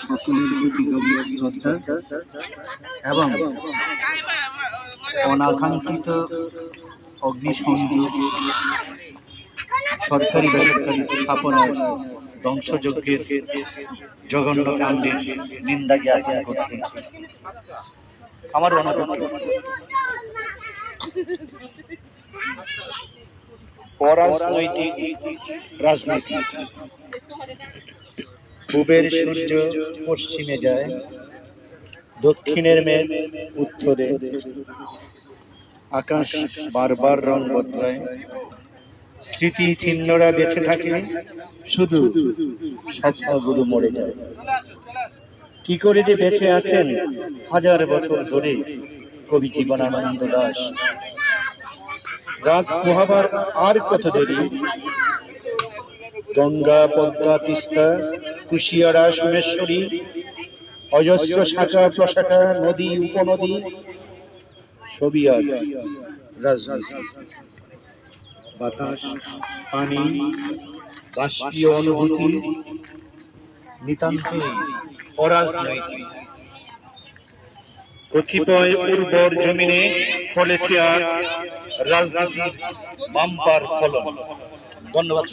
সকলের প্রতি গভীর শ্রদ্ধা এবং অনাকাঙ্ক্ষিত অগ্নিসংযোগ সরকারি বেসরকারি স্থাপনার ধ্বংসযজ্ঞের জঘন্য কাণ্ডের নিন্দা জ্ঞাপন করতে। আমার অনুরোধ অরাজনৈতিক রাজনীতি। পূবের সূর্য পশ্চিমে যায় দক্ষিণের মেঘ উত্তরে। আকাশ বারবার রং বদলায়। স্মৃতি চিহ্নরা বেঁচে থাকে শুধু স্বপ্নগুলো মরে যায়। কি করে যে বেঁচে আছেন হাজার বছর ধরে কবি জীবনানন্দ দাস। রাত পোহাবার আর কত দেরি গঙ্গা পদ্মা তিস্তা, কুশিয়ারা সোমেশ্বরী, অজস্র শাখা প্রশাখা, নদী, উপনদী আর রাজনীতি বাতাস, পানি, বাষ্পীয় অনুভূতি, নিতান্তই অরাজনৈতিক। কতিপয় উর্বর জমিনে ফলেছে আজ রাজনীতির বাম্পার ফলন। ধন্যবাদ